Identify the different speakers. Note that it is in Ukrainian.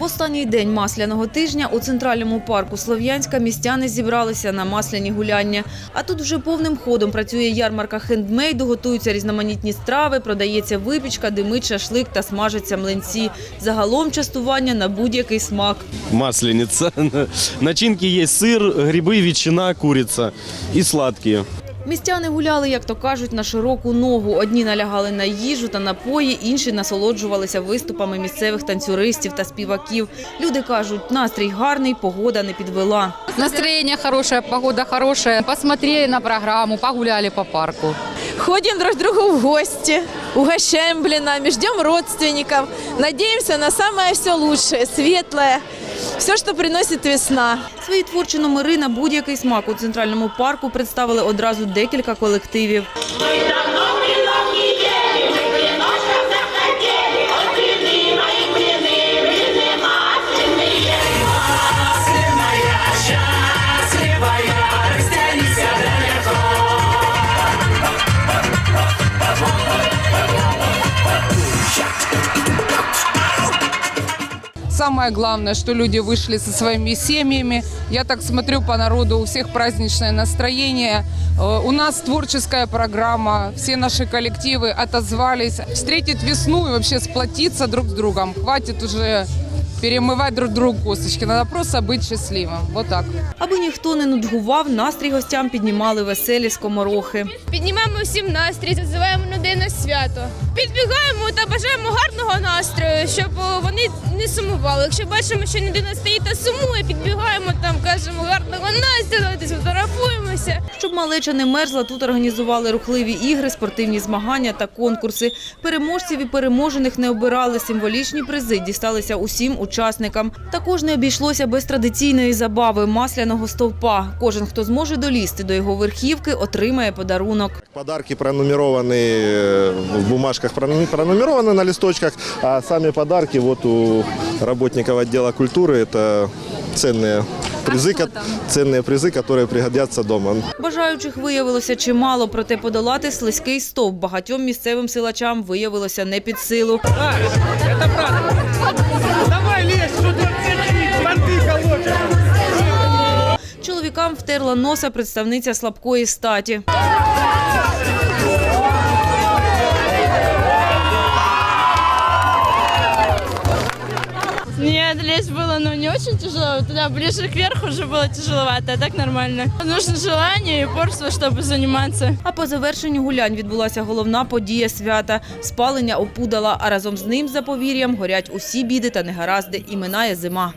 Speaker 1: В останній день масляного тижня у центральному парку Слов'янська містяни зібралися на масляні гуляння. А тут вже повним ходом працює ярмарка хендмейду, готуються різноманітні страви, продається випічка, димить шашлик та смажаться млинці. Загалом частування на будь-який смак.
Speaker 2: масленица. Начинки есть сыр, грибы, ветчина, курица и сладкие.
Speaker 1: Містяни гуляли, як то кажуть, на широку ногу. Одні налягали на їжу та напої, інші насолоджувалися виступами місцевих танцюристів та співаків. Люди кажуть, настрій гарний, погода не підвела.
Speaker 3: Настроение хорошее, погода хорошая. Посмотрели на программу, погуляли по парку.
Speaker 4: Ходим друг другу в гости, угощаем блинами, ждем родственников. Надеемся на самое все лучшее, светлое, все, що приносить весна.
Speaker 1: Свої творчі номери на будь-який смак у центральному парку представили одразу декілька колективів.
Speaker 5: Самое главное, что люди вышли со своими семьями. Я так смотрю по народу, у всех праздничное настроение. Э, У нас творческая программа, все наши коллективы отозвались. Встретить весну и вообще сплотиться друг с другом. Хватит уже перемывать друг другу косточки. Надо просто быть счастливым. Вот так.
Speaker 1: Аби ніхто не нудьгував, настрій гостям піднімали веселі скоморохи.
Speaker 6: Піднімаємо всім настрій, зазиваємо людей на свято. Підбігаємо та бажаємо гарного настрою, щоб о, вони не сумували. Якщо бачимо, що людина стоїть та сумує, підбігаємо там, кажемо гарного настрою, давайте сфотографуємося.
Speaker 1: Щоб малеча не мерзла, тут організували рухливі ігри, спортивні змагання та конкурси. Переможців і переможених не обирали. Символічні призи дісталися усім учасникам. Також не обійшлося без традиційної забави масляного стовпа. Кожен, хто зможе долізти до його верхівки, отримає подарунок.
Speaker 7: Подарки пронумерованы э, в бумажках, прону- пронумерованы на листочках, а сами подарки вот у работников отдела культуры это ценные призы, ко- ценные призы, которые пригодятся дома.
Speaker 1: Бажаючих виявилося чимало, проте подолати слизький стовп багатьом місцевим силачам виявилося не під силу. Чоловікам втерла носа представниця слабкої статі.
Speaker 6: лезть было ну, не очень тяжело. Туда ближе кверху уже было тяжеловато, а так нормально. Нужно желание и упорство, чтобы заниматься.
Speaker 1: А по завершенню гулянь відбулася головна подія свята – спалення опудала, а разом з ним, за повір'ям, горять усі біди та негаразди і минає зима.